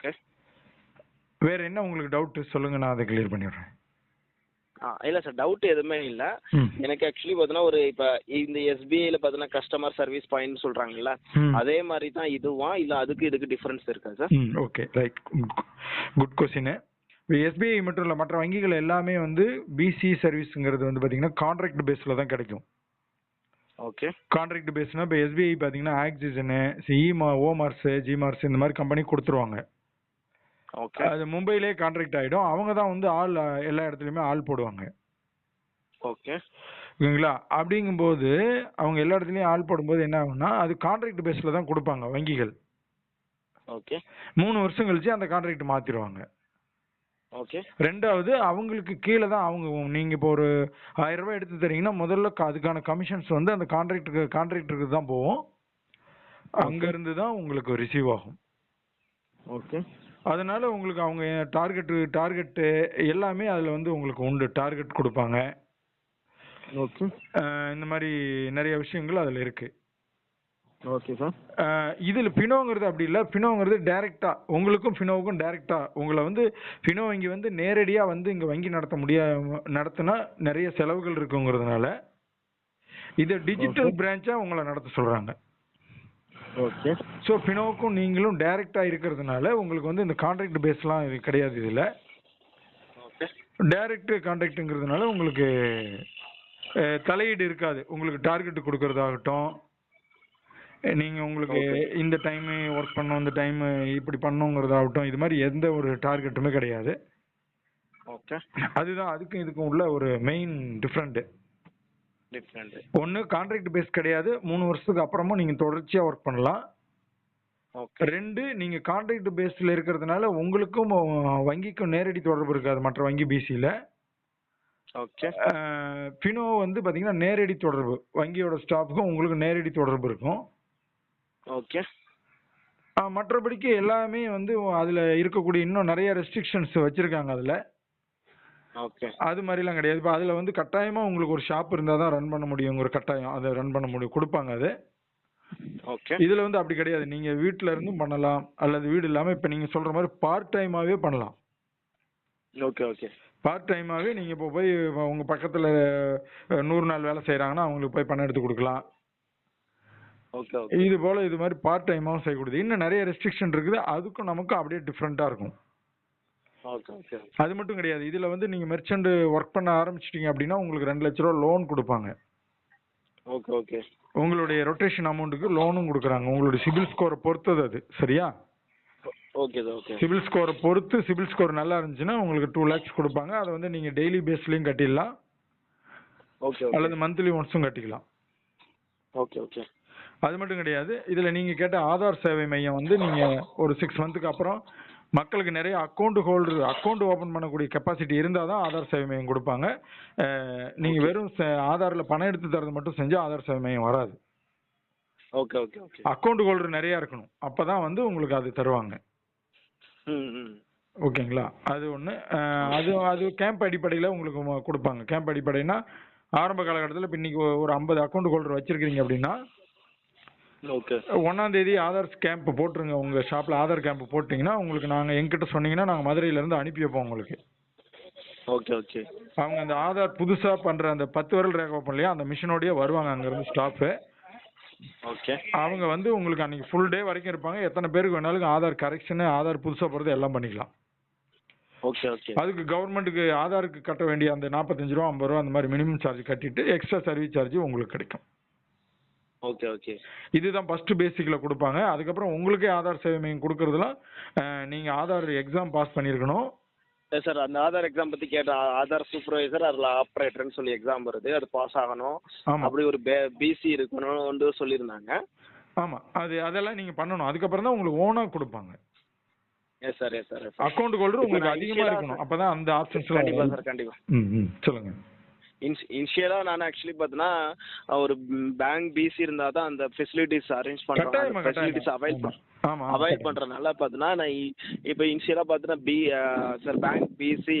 Okay வேற என்ன உங்களுக்கு டவுட் சொல்லுங்க நான் அதை கிளியர் பண்ணிடுறேன். இல்லை சார் டவுட் எதுவுமே இல்லை. எனக்கு ஆக்சுவலி பார்த்தீங்கன்னா ஒரு இப்போ இந்த எஸ்பிஐல பார்த்தீங்கன்னா கஸ்டமர் சர்வீஸ் பாயிண்ட் சொல்கிறாங்கல்ல ம். அதே மாதிரி தான் இதுவா? இல்லை அதுக்கு இதுக்கு டிஃபரன்ஸ் இருக்கா sir okay right good question SBI மட்டும் இல்லை மற்ற வங்கிகள் எல்லாமே வந்து பிசி சர்வீஸுங்கிறது வந்து பார்த்தீங்கன்னா கான்ட்ராக்ட் பேஸில் தான் கிடைக்கும். ஓகே கான்ட்ராக்ட் பேஸ்னா இப்போ எஸ்பிஐ பார்த்தீங்கன்னா ஆக்சிஜனு இமா ஓமார்ஸ் ஜிமார்ஸ் இந்த மாதிரி கம்பெனி கொடுத்துருவாங்க. ஓகே அது மும்பையிலே கான்ட்ராக்ட் ஆகிடும் அவங்க தான் வந்து ஆள் எல்லா இடத்துலையுமே ஆள் போடுவாங்க. ஓகே ஓகேங்களா? அப்படிங்கும்போது அவங்க எல்லா இடத்துலையும் ஆள் போடும்போது என்ன ஆகும்னா அது கான்ட்ராக்ட் பேஸில் தான் கொடுப்பாங்க வங்கிகள். ஓகே மூணு வருஷம் கழிச்சு அந்த கான்ட்ராக்ட் மாற்றிடுவாங்க ஓகே ரெண்டாவது அவங்களுக்கு கீழே தான் அவங்க நீங்கள் இப்போ ஒரு ஆயிரம் ரூபாய் எடுத்து தரீங்கன்னா முதல்ல அதுக்கான கமிஷன்ஸ் வந்து அந்த கான்ட்ராக்டுக்கு கான்ட்ராக்டருக்கு தான் போகும். அங்கேருந்து தான் உங்களுக்கு ரிசீவ் ஆகும். ஓகே அதனால உங்களுக்கு அவங்க டார்கெட்டு டார்கெட்டு எல்லாமே அதில் வந்து உங்களுக்கு உண்டு. டார்கெட் கொடுப்பாங்க. ஓகே இந்த மாதிரி நிறைய விஷயங்கள் அதில் இருக்குது ஓகே சார் இதில் ஃபினோங்கிறது அப்படி இல்லை. ஃபினோங்கிறது டைரெக்டாக உங்களுக்கும் ஃபினோவுக்கும் டைரெக்டாக உங்களை வந்து ஃபினோ வங்கி வந்து நேரடியாக வந்து இங்கே வங்கி நடத்த முடியாம நடத்தினா நிறைய செலவுகள் இருக்குங்கிறதுனால இதை டிஜிட்டல் பிரான்ச்சாக உங்களை நடத்த சொல்கிறாங்க ஓகே ஸோ ஃபினோவுக்கும் நீங்களும் டைரெக்டாக இருக்கிறதுனால உங்களுக்கு வந்து இந்த கான்ட்ராக்ட் பேஸ்லாம் இது கிடையாது இதில். ஓகே டைரக்ட் கான்ட்ராக்ட்டுங்கிறதுனால உங்களுக்கு தலையீடு இருக்காது. உங்களுக்கு டார்கெட் கொடுக்கறதாகட்டும். அஹ், நீங்க உங்களுக்கு இந்த டைம் ஒர்க் பண்ணணும் இந்த டைம் இப்படி பண்ணணுங்கிறதாகட்டும் இது மாதிரி எந்த ஒரு டார்கெட்டுமே கிடையாது. ஓகே அதுதான் அதுக்கும் இதுக்கும் உள்ள ஒரு மெயின் டிஃப்ரெண்ட்டு டிஃப்ரெண்ட் ஒன்று கான்ட்ராக்ட் பேஸ் கிடையாது. மூணு வருஷத்துக்கு அப்புறமும் நீங்கள் தொடர்ச்சியாக ஒர்க் பண்ணலாம். ஓகே ரெண்டு நீங்கள் கான்ட்ராக்ட் பேஸில் இருக்கிறதுனால உங்களுக்கும் வங்கிக்கும் நேரடி தொடர்பு இருக்காது மற்ற வங்கி பிசியில் ஓகே ஃபினோ வந்து பார்த்தீங்கன்னா நேரடி தொடர்பு. வங்கியோட ஸ்டாஃப்க்கும் உங்களுக்கு நேரடி தொடர்பு இருக்கும். ஓகே மற்றபடிக்கு எல்லாமே வந்து அதில் இருக்கக்கூடிய இன்னும் நிறைய ரெஸ்ட்ரிக்ஷன்ஸ் வச்சுருக்காங்க அதில். அது மாதிரிலாம் கிடையாது. இப்போ அதில் வந்து கட்டாயமாக உங்களுக்கு ஒரு ஷாப் இருந்தால் தான் ரன் பண்ண முடியும் ஒரு கட்டாயம். அதை ரன் பண்ண முடியும். கொடுப்பாங்க அது. ஓகே இதில் வந்து அப்படி கிடையாது. நீங்கள் வீட்டில் இருந்தும் பண்ணலாம். அல்லது வீடு இல்லாமல் இப்போ நீங்கள் சொல்கிற மாதிரி பார்ட் டைமாகவே பண்ணலாம். ஓகே ஓகே பார்ட் டைமாகவே நீங்கள் இப்போ போய் உங்கள் பக்கத்தில் நூறு நாள் வேலை செய்கிறாங்கன்னா அவங்களுக்கு போய் பணம் எடுத்து கொடுக்கலாம். ஓகே இது போல இது மாதிரி பார்ட் டைமாகவும் செய்யக்கூடியது இன்னும் நிறைய ரெஸ்ட்ரிக்ஷன் இருக்குது. அதுக்கும் நமக்கும் அப்படியே டிஃப்ரெண்ட்டாக இருக்கும். அது மட்டும் கிடையாது. இதில் வந்து நீங்கள் மெர்ச்சன்ட் ஒர்க் பண்ண ஆரம்பிச்சிட்டீங்க அப்படின்னா உங்களுக்கு ரெண்டு லட்ச ரூபா லோன் கொடுப்பாங்க. ஓகே ஓகே உங்களுடைய ரொட்டேஷன் அமௌண்ட்டுக்கு லோனும் கொடுக்குறாங்க. உங்களுடைய சிபில் ஸ்கோரை பொறுத்தது அது. சரியா? ஓகே ஓகே சிபில் ஸ்கோரை பொறுத்து சிபில் ஸ்கோர் நல்லா இருந்துச்சுன்னா உங்களுக்கு டூ லேக்ஸ் கொடுப்பாங்க. அதை வந்து நீங்கள் டெய்லி பேஸ்லையும் கட்டிடலாம். ஓகே அல்லது மந்த்லி ஒன்ஸும் கட்டிக்கலாம். ஓகே ஓகே அது மட்டும் கிடையாது. இதில் நீங்கள் கேட்ட ஆதார் சேவை மையம் வந்து நீங்கள் ஒரு சிக்ஸ் மந்த்துக்கு அப்புறம் மக்களுக்கு நிறைய அக்கௌண்ட் ஹோல்டர் அக்கௌண்ட் ஓப்பன் பண்ணக்கூடிய கெப்பாசிட்டி இருந்தால் தான் ஆதார் சேவை மையம் கொடுப்பாங்க. நீங்கள் வெறும் ஆதாரில் பணம் எடுத்து தரது மட்டும் செஞ்சால் ஆதார் சேவை மையம் வராது. Okay okay okay account holder நிறையா இருக்கணும். அப்போ தான் வந்து உங்களுக்கு அது தருவாங்க. ஓகேங்களா? அது ஒன்று அது அது கேம்ப் அடிப்படையில் உங்களுக்கு கொடுப்பாங்க. கேம்ப் அடிப்படைனா ஆரம்ப காலகட்டத்தில் இப்போ இன்னைக்கு ஒரு ஐம்பது அக்கௌண்ட் ஹோல்டர் வச்சிருக்கீங்க அப்படின்னா ஓகே ஒன்றாம் தேதி ஆதார் கேம்ப் போட்டுருங்க. உங்கள் ஷாப்பில் ஆதார் கேம்ப் போட்டிங்கன்னா உங்களுக்கு நாங்கள் எங்கிட்ட சொன்னீங்கன்னா நாங்கள் மதுரையிலேருந்து அனுப்பி வைப்போம் உங்களுக்கு. ஓகே ஓகே அவங்க அந்த ஆதார் புதுசாக பண்ணுற அந்த பத்து விரல் ரேகை வைப்போம் இல்லையா அந்த மிஷினோடய வருவாங்க அங்கேருந்து ஸ்டாஃபு ஓகே அவங்க வந்து உங்களுக்கு அன்றைக்கி ஃபுல் டே வரைக்கும் இருப்பாங்க. எத்தனை பேருக்கு வேணாலும் ஆதார் கரெக்ஷனு ஆதார் புதுசாக போகிறது எல்லாம் பண்ணிக்கலாம். ஓகே ஓகே அதுக்கு கவர்மெண்ட்டுக்கு ஆதாருக்கு கட்ட வேண்டிய அந்த நாற்பத்தஞ்சு ரூபா ஐம்பது ரூபா அந்த மாதிரி மினிமம் சார்ஜ் கட்டிட்டு எக்ஸ்ட்ரா சர்வீஸ் சார்ஜ் உங்களுக்கு கிடைக்கும். ஓகே ஓகே இதுதான் ஃபர்ஸ்ட் பேசிக்கில் கொடுப்பாங்க. அதுக்கப்புறம் உங்களுக்கே ஆதார் சேவை மையம் கொடுக்கறதுலாம் அஹ், நீங்க ஆதார் எக்ஸாம் பாஸ் பண்ணியிருக்கணும் சார் அந்த ஆதார் எக்ஸாம் பத்தி கேட்ட ஆதார் சூப்பர்வைசர் அதில் ஆப்ரேட்டர்னு சொல்லி எக்ஸாம் வருது. அது பாஸ் ஆகணும். அப்படி ஒரு பிசி இருக்கணும்னு சொல்லியிருந்தாங்க. ஆமா. அது அதெல்லாம் நீங்க பண்ணணும். அதுக்கப்புறம் தான் உங்களுக்கு ஓனா கொடுப்பாங்க. Yes sir yes sir account holder உங்களுக்கு அதிகமா இருக்கணும். அப்பதான் அந்த ஆப்ஷன்ஸ்லாம் கண்டிப்பா. சார் கண்டிப்பா. ம் ம். சொல்லுங்க. இன்ஸ் இனிஷியலாக நான் ஆக்சுவலி பார்த்தீங்கன்னா ஒரு பேங்க் பிசி இருந்தால் தான் அந்த ஃபெசிலிட்டிஸ் அரேஞ்ச் பண்ணுறாங்க ஃபெசிலிட்டிஸ் அவைல். ஆமா அவாய்ட் பண்ணுறதுனால பார்த்தீங்கன்னா நான் இப்போ இனிஷியலாக பார்த்தீங்கன்னா B sir bank BC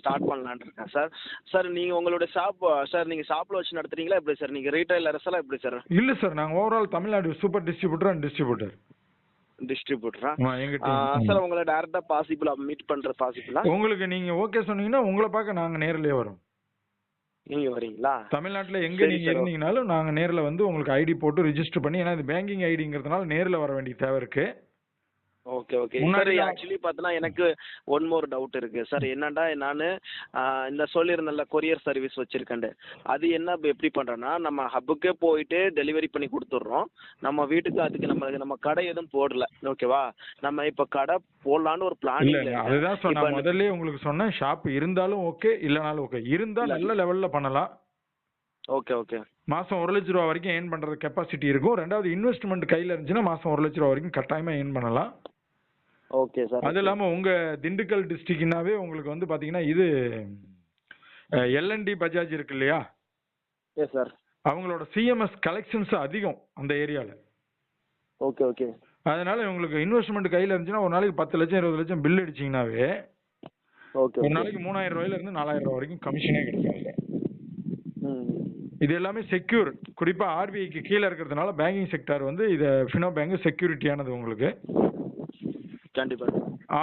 start பண்ணலான்னு இருக்கேன் சார் சார் நீங்கள் உங்களோட ஷாப் சார் நீங்கள் ஷாப்பில் வச்சு நடத்துறீங்களா எப்படி சார் நீங்கள் ரீட்டைலர்ஸ் எல்லாம் எப்படி சார் இல்ல சார் நாங்க overall Tamil Nadu super distributor and distributor டிஸ்ட்ரிபியூட்டரா. Sir உங்களை டேரக்டா பாசிபிளா மீட் பண்றது பாசிபிளா உங்களுக்கு நீங்க ஓகே சொன்னீங்கன்னா உங்களை பார்க்க நாங்க நேர்லயே வரோம். நீங்க வரீங்களா தமிழ்நாட்டுல எங்க நீங்க. இருந்தீங்கனாலும் நாங்க நேர்ல வந்து உங்களுக்கு ஐடி போட்டு ரிஜிஸ்டர் பண்ணி ஏன்னா இது பேங்கிங் ஐடிங்கிறதுனால நேர்ல வர வேண்டிய தேவை இருக்கு ஓகே ஓகே சார் ஆக்சுவலி பார்த்தனா எனக்கு ஒன் மோர் டவுட் இருக்கு. சார் என்னடா நான் இந்த சொல்லியிருந்தேன்ல கொரியர் சர்வீஸ் வச்சிருக்கேன் அது என்ன எப்படி பண்றேன்னா நம்ம ஹப்புக்கே போயிட்டு டெலிவரி பண்ணி கொடுத்துட்றோம். நம்ம வீட்டுக்கு அதுக்கு நம்ம நம்ம கடை எதுவும் போடல. ஓகேவா நம்ம இப்ப கடை போடலான்னு ஒரு பிளானிங் இல்ல, அதுதான் சொன்னேன். முதல்ல உங்களுக்கு சொன்னேன். ஷாப் இருந்தாலும் ஓகே இல்லனாலும் ஓகே இருந்தா இல்ல. நல்ல லெவல்ல பண்ணலாம். ஓகே ஓகே மாசம் ஒரு லட்ச ரூபா வரைக்கும் ஏர்ன் பண்றது கெப்பாசிட்டி இருக்கும். ரெண்டாவது இன்வெஸ்ட்மெண்ட் கையில இருந்துச்சுன்னா மாசம் ஒரு லட்ச ரூபா வரைக்கும் கட்டாயமா ஏர்ன் பண்ணலாம். ஓகே சார் அது இல்லாம உங்க திண்டுக்கல் டிஸ்ட்ரிக்ட்னாவே உங்களுக்கு வந்து பாத்தீங்கன்னா இது எல்என்டி பஜாஜ் இருக்கு இல்லையா? எஸ் சார் அவங்களோட சிஎம்எஸ் கலெக்ஷன்ஸ் அதிகம் அந்த ஏரியால. ஓகே ஓகே அதனால உங்களுக்கு இன்வெஸ்ட்மெண்ட் கையில இருந்துச்சுன்னா ஒரு நாளைக்கு பத்து லட்சம் இருபது லட்சம் பில் அடிச்சீங்கன்னாவே ஓகே ஒரு நாளைக்கு மூணாயிரம் ரூபாயில இருந்து நாலாயிரம் ரூபாய் வரைக்கும் கமிஷனே கிடைக்கும் இது எல்லாமே செக்யூர் குறிப்பா ஆர்பிஐக்கு கீழே இருக்கிறதுனால பேங்கிங் செக்டார் வந்து இத ஃபினோ பேங்க் செக்யூரிட்டியானது உங்களுக்கு. கண்டிப்பா.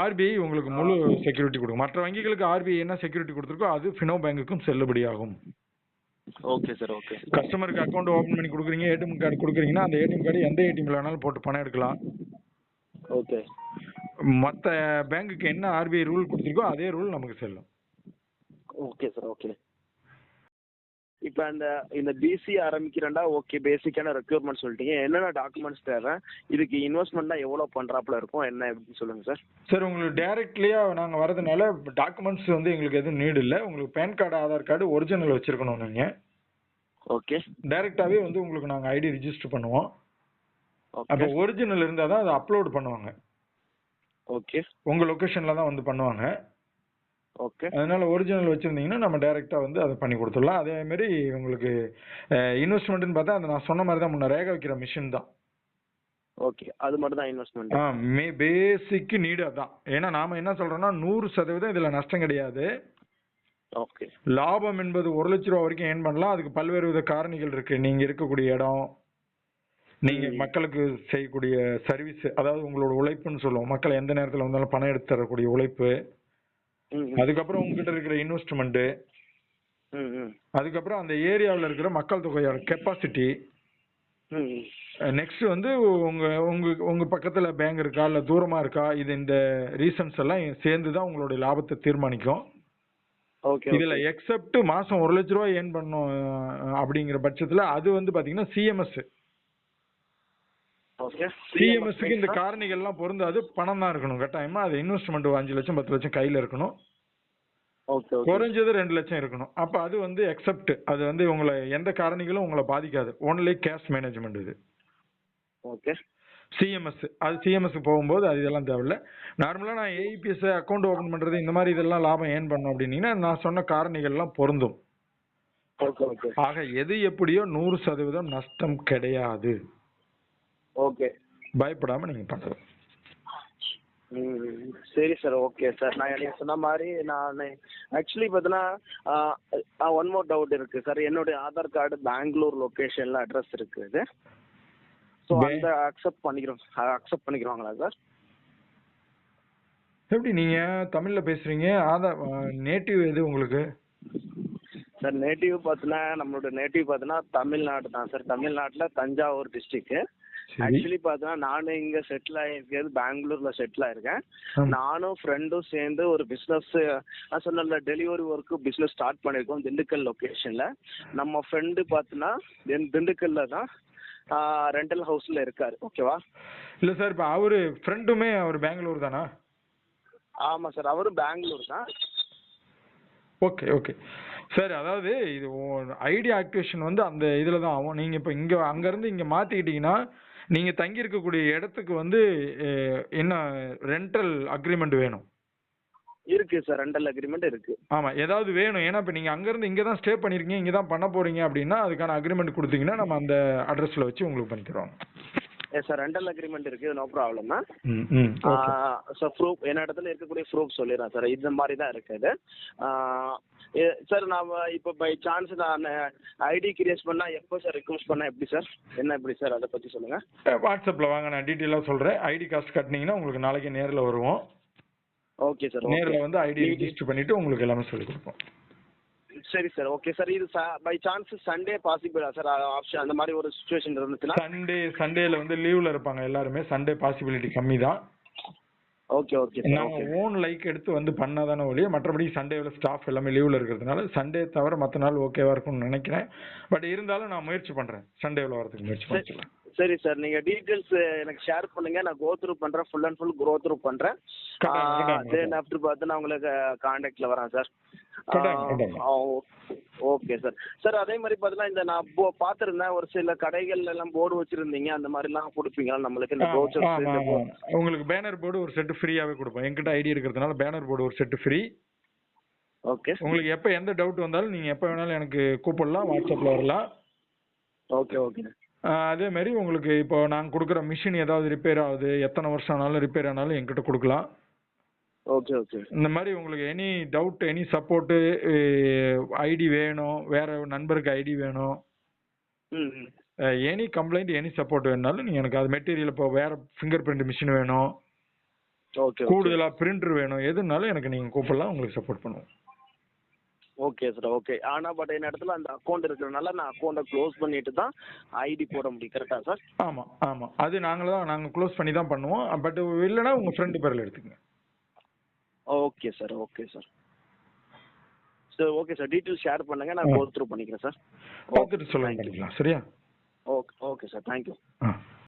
ஆர்பிஐ உங்களுக்கு முழு செக்யூரிட்டி கொடுக்கும். மற்ற வங்கிகளுக்கு ஆர்பிஐ என்ன செக்யூரிட்டி கொடுத்துருக்கோ அது ஃபினோ பேங்குக்கும் செல்லுபடியாகும். ஓகே சார் ஓகே கஸ்டமருக்கு அக்கௌண்ட் ஓபன் பண்ணி கொடுக்குறீங்க ஏடிஎம் கார்டு கொடுக்குறீங்கன்னா அந்த ஏடிஎம் கார்டு எந்த ஏடிஎம்ல வேணாலும் போட்டு பணம் எடுக்கலாம். ஓகே மற்ற பேங்குக்கு என்ன ஆர்பிஐ ரூல் கொடுத்துருக்கோ அதே ரூல் நமக்கு செல்லும். ஓகே சார் ஓகே இப்போ அந்த இந்த பிசி ஆரம்பிக்கிறேன்டா ஓகே பேசிக்கான ரெக்யூர்மெண்ட் சொல்லிட்டீங்க. என்னென்ன டாக்குமெண்ட்ஸ் தேவை? இதுக்கு இன்வெஸ்ட்மெண்ட்லாம் எவ்வளோ பண்ணுறாப்புல இருக்கும்? என்ன எப்படி சொல்லுங்கள் சார். சார் உங்களுக்கு டைரக்ட்லியா நாங்க வரதுனால டாக்குமெண்ட்ஸ் வந்து எங்களுக்கு எதுவும் நீடு இல்லை. உங்களுக்கு PAN card Aadhaar card original வச்சிருக்கணும் நீங்க. ஓகே டைரக்டாவே வந்து உங்களுக்கு நாங்க ஐடி ரிஜிஸ்டர் பண்ணுவோம். அப்போ ஒரிஜினல் இருந்தால் தான் அதை அப்லோட் பண்ணுவாங்க. ஓகே உங்க லொகேஷன்ல தான் வந்து பண்ணுவாங்க. ஓகே அதனால ஒரிஜினல் வச்சிருந்தீங்கன்னா நம்ம டைரக்டா வந்து அதை பண்ணி கொடுத்துடலாம். அதே மாதிரி உங்களுக்கு இன்வெஸ்ட்மெண்ட்னு பார்த்தா அந்த நான் சொன்ன மாதிரி தான் முன்ன ரேகை வைக்கிற மிஷின் தான். ஓகே அது மட்டும் தான் இன்வெஸ்ட்மெண்ட் ஆ மே பேசிக் நீடு அதான். ஏன்னா நாம என்ன சொல்றோம்னா நூறு சதவீதம் இதுல நஷ்டம் கிடையாது. ஓகே லாபம் என்பது ஒரு லட்ச ரூபா வரைக்கும் ஏர்ன் பண்ணலாம். அதுக்கு பல்வேறு வித காரணிகள் இருக்கு. நீங்க இருக்கக்கூடிய இடம் நீங்க. மக்களுக்கு செய்யக்கூடிய சர்வீஸ் அதாவது உங்களோட உழைப்புன்னு சொல்லுவோம். மக்கள் எந்த நேரத்துல வந்தாலும் பணம் எடுத்து தரக்கூடிய உழைப்பு. அதுக்கப்புறம் உங்ககிட்ட இருக்கிற இன்வெஸ்ட்மெண்ட் அதுக்கப்புறம் அந்த ஏரியாவில் இருக்கிற மக்கள் தொகையோட கெப்பாசிட்டி. நெக்ஸ்ட் வந்து உங்க உங்க உங்க பக்கத்துல பேங்க் இருக்கா இல்ல தூரமா இருக்கா இது இந்த ரீசன்ஸ் எல்லாம் சேர்ந்து தான் உங்களுடைய லாபத்தை தீர்மானிக்கும். ஓகே இதுல எக்ஸப்ட் மாசம் ஒரு லட்ச ரூபாய் ஏர்ன் பண்ணோம் அப்படிங்கிற பட்சத்துல அது வந்து பாத்தீங்கன்னா சிஎம்எஸ் சிஎம்எஸ்க்கு இந்த காரணிகள் எல்லாம் பொருந்தாது பணம் தான் இருக்கணும் கட்டாயமா? அது இன்வெஸ்ட்மெண்ட் அஞ்சு லட்சம் பத்து லட்சம் கையில இருக்கணும். குறைஞ்சது ரெண்டு லட்சம் இருக்கணும். அப்ப அது வந்து எக்ஸப்ட் அது வந்து உங்களை எந்த காரணிகளும் உங்களை பாதிக்காது. ஒன்லி கேஷ் மேனேஜ்மெண்ட் இது. ஓகே சிஎம்எஸ் அது சிஎம்எஸ் போகும்போது அது இதெல்லாம் தேவையில்ல. நார்மலா நான் ஏஇபிஎஸ் அக்கௌண்ட் ஓபன் பண்றது இந்த மாதிரி இதெல்லாம் லாபம் ஏன் பண்ணோம் அப்படின்னீங்கன்னா நான் சொன்ன காரணிகள்லாம் பொருந்தும். ஆக எது எப்படியோ நூறு சதவீதம் நஷ்டம் கிடையாது. ஓகே. பயப்படாம நீங்க பண்ணலாம் சரி சார் ஓகே சார். நான் நீங்கள் சொன்ன மாதிரி நான் ஆக்சுவலி பார்த்தீங்கன்னா ஒன் மோர் டவுட் இருக்குது சார். என்னுடைய ஆதார் கார்டு பெங்களூர் லொக்கேஷனில் அட்ரஸ் இருக்குது ஸோ அந்த அக்செப்ட் பண்ணிக்கிறோம் அக்செப்ட் பண்ணிக்கிறோங்களா சார்? எப்படி நீங்க தமிழ்ல பேசுறீங்க? ஆதார் நேட்டிவ் எது உங்களுக்கு? சார் நேட்டிவ் பார்த்தீங்கன்னா நம்மளோட நேட்டிவ் பார்த்தீங்கன்னா தமிழ்நாடு தான் சார். தமிழ்நாட்டில் தஞ்சாவூர் டிஸ்ட்ரிக்ட்டு ஆக்சுவலி பார்த்தீங்கன்னா நானும் இங்கே செட்டில் ஆகிருக்கிறது பெங்களூரில் செட்டில் ஆயிருக்கேன். ஆமா. நானும் ஃப்ரெண்டும் சேர்ந்து ஒரு பிஸ்னஸ் நான் சொன்னல டெலிவரி ஒர்க்கு பிஸ்னஸ் ஸ்டார்ட் பண்ணியிருக்கோம் திண்டுக்கல் லொக்கேஷனில் நம்ம ஃப்ரெண்டு பார்த்தீங்கன்னா திண்டுக்கல்ல தான் ரெண்டல் ஹவுஸில் இருக்கார். ஓகேவா இல்ல சார் இப்ப அவரு ஃப்ரெண்டுமே அவர் பெங்களூர் தானா? ஆமாம் சார் அவரும் பெங்களூர் தான். ஓகே ஓகே சார் அதாவது இது ஐடியா ஆக்டிவேஷன் வந்து அந்த இதுல தான் ஆகும் நீங்க இப்ப இங்க அங்க இருந்து இங்க மாத்திக்கிட்டீங்கன்னா நீங்க தங்கி இருக்கக்கூடிய இடத்துக்கு வந்து என்ன ரெண்டல் அக்ரிமெண்ட் வேணும்? இருக்கு சார் ரெண்டல் அக்ரிமெண்ட் இருக்கு. ஆமா ஏதாவது வேணும். ஏன்னா இப்ப நீங்க அங்க இருந்து இங்க தான் ஸ்டே பண்ணிருக்கீங்க இங்க தான் பண்ண போறீங்க அப்படின்னா அதுக்கான அக்ரிமெண்ட் கொடுத்தீங்கன்னா நம்ம அந்த அட்ரஸ்ல வச்சு உங்களுக்கு பண்ணி தருவாங்க எஸ் சார் ரெண்டல் அக்ரிமெண்ட் இருக்குது நோ ப்ராப்ளம் சார் ப்ரூஃப் என்ன இடத்துல இருக்கக்கூடிய ப்ரூஃப் சொல்லிடுறேன் சார் இந்த மாதிரி தான் இருக்குது சார் நாம் இப்போ பை சான்ஸ் நான் ஐடி கிரியேட் பண்ணால் எப்போ சார் ரிக்வஸ்ட் பண்ணால் எப்படி சார் என்ன எப்படி சார் அதை பற்றி சொல்லுங்கள் வாட்ஸ்அப்பில் வாங்க. நான் டீட்டெயிலாக சொல்கிறேன் ஐடி காஸ்ட் கட்டினீங்கன்னா உங்களுக்கு நாளைக்கு நேரில் வருவோம். ஓகே சார் நேரில் வந்து ஐடி ரிஜிஸ்டர் பண்ணிவிட்டு உங்களுக்கு எல்லாமே சொல்லிக் கொடுப்போம். சரி சார் ஓகே சார். இது பை சான்ஸ் சண்டே பாசிபிளா சார் ஆப்ஷன் அந்த மாதிரி ஒரு சுச்சுவேஷன் இருந்துச்சுன்னா? சண்டே சண்டேல வந்து லீவ்ல இருப்பாங்க எல்லாருமே. சண்டே பாசிபிலிட்டி கம்மி தான். Okay okay okay own like எடுத்து வந்து பண்ணாதானே ஒழிய மற்றபடி சண்டேவில் ஸ்டாஃப் எல்லாமே லீவ்ல இருக்கிறதுனால சண்டே தவிர மற்ற நாள் ஓகேவா இருக்கும்னு நினைக்கிறேன். பட் இருந்தாலும் நான் முயற்சி பண்றேன். சண்டேவில் வரதுக்கு முயற்சி பண்ணிக்கலாம் சரி சார் நீங்க டீடைல்ஸ் எனக்கு ஷேர் பண்ணுங்க. நான் கோ த்ரூ பண்றேன். Full and full go through பண்றேன். தென் ஆஃப்டர் பார்த்து நான் உங்களுக்கு காண்டாக்ட்ல வரேன் சார். Okay sir. சார் அதே மாதிரி பார்த்தீங்கன்னா இந்த நான் பார்த்துருந்தேன் ஒரு சில கடைகள்ல எல்லாம் போர்டு வச்சிருந்தீங்க. அந்த மாதிரிலாம் கொடுப்பீங்களா? நம்மளுக்கு இந்த ஆமா. உங்களுக்கு பேனர் போர்டு ஒரு செட்டு ஃப்ரீயாவே கொடுப்போம். என்கிட்ட ஐடி இருக்கிறதுனால பேனர் போர்டு ஒரு செட்டு ஃப்ரீ ஓகே உங்களுக்கு எப்போ எந்த டவுட் வந்தாலும் நீங்க எப்போ வேணாலும் எனக்கு கூப்பிடலாம். வாட்ஸ்அப்ல வரலாம். ஓகே ஓகே அதே மாதிரி உங்களுக்கு இப்போ நாங்கள் கொடுக்குற மிஷின் ஏதாவது ரிப்பேர் ஆகுது எத்தனை வருஷம் ஆனாலும் ரிப்பேர் ஆனாலும் என்கிட்ட கொடுக்கலாம். Okay okay. இந்த மாதிரி உங்களுக்கு any doubt any support ID வேணும் வேற நண்பருக்கு ஐடி வேணும். எனி கம்ப்ளைண்ட் எனி சப்போர்ட் வேணுனாலும் நீங்கள் எனக்கு அது மெட்டீரியல் இப்போ வேற ஃபிங்கர் பிரிண்ட் மிஷின் வேணும். ஓகே கூடுதலாக பிரிண்டர் வேணும் எதுனாலும் எனக்கு நீங்கள் கூப்பிடலாம் உங்களுக்கு சப்போர்ட் பண்ணுவோம். ஓகே சார் ஓகே ஆனால் பட் என் இடத்துல அந்த அக்கௌண்ட் இருக்கிறனால நான் அக்கௌண்ட்டை க்ளோஸ் பண்ணிட்டு தான் ஐடி போட முடியும். கரெக்டாக சார் ஆமாம் ஆமாம் அது நாங்கள் தான் நாங்கள் க்ளோஸ் பண்ணி தான் பண்ணுவோம். பட் இல்லைன்னா உங்கள் ஃப்ரெண்டு பேரில் எடுத்துக்கங்க. Okay sir okay sir sir okay sir detail share பண்ணுங்க. நான். கோ த்ரூ பண்ணிக்கிறேன் சார் பார்த்துட்டு சொல்லுங்க பண்ணிக்கலாம். சரியா? Okay okay sir thank you ah.